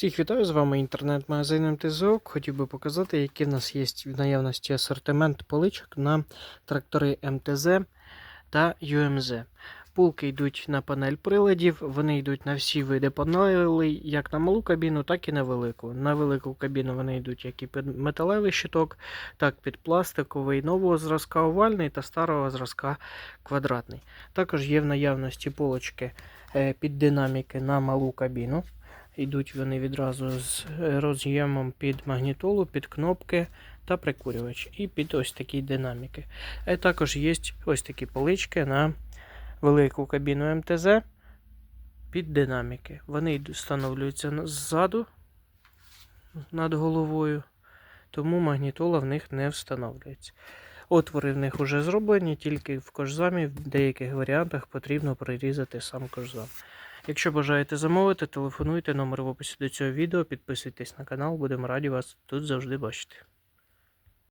Всіх вітаю з вами інтернет-магазин МТЗОК. Хотів би показати, який в нас є в наявності асортимент поличок на трактори МТЗ та ЮМЗ. Пулки йдуть на панель приладів, вони йдуть на всі види панелей, як на малу кабіну, так і на велику. На велику кабіну вони йдуть як і під металевий щиток, так під пластиковий нового зразка овальний та старого зразка квадратний. Також є в наявності полочки е, під динаміки на малу кабіну. Йдуть вони відразу з роз'ємом під магнітолу, під кнопки та прикурювач. І під ось такі динаміки. А також є ось такі полички на велику кабіну МТЗ під динаміки. Вони встановлюються ззаду над головою, тому магнітола в них не встановлюється. Отвори в них вже зроблені, тільки в кожзамі в деяких варіантах потрібно прирізати сам кожзам. Якщо бажаєте замовити, телефонуйте номер в описі до цього відео, підписуйтесь на канал, будемо раді вас тут завжди бачити.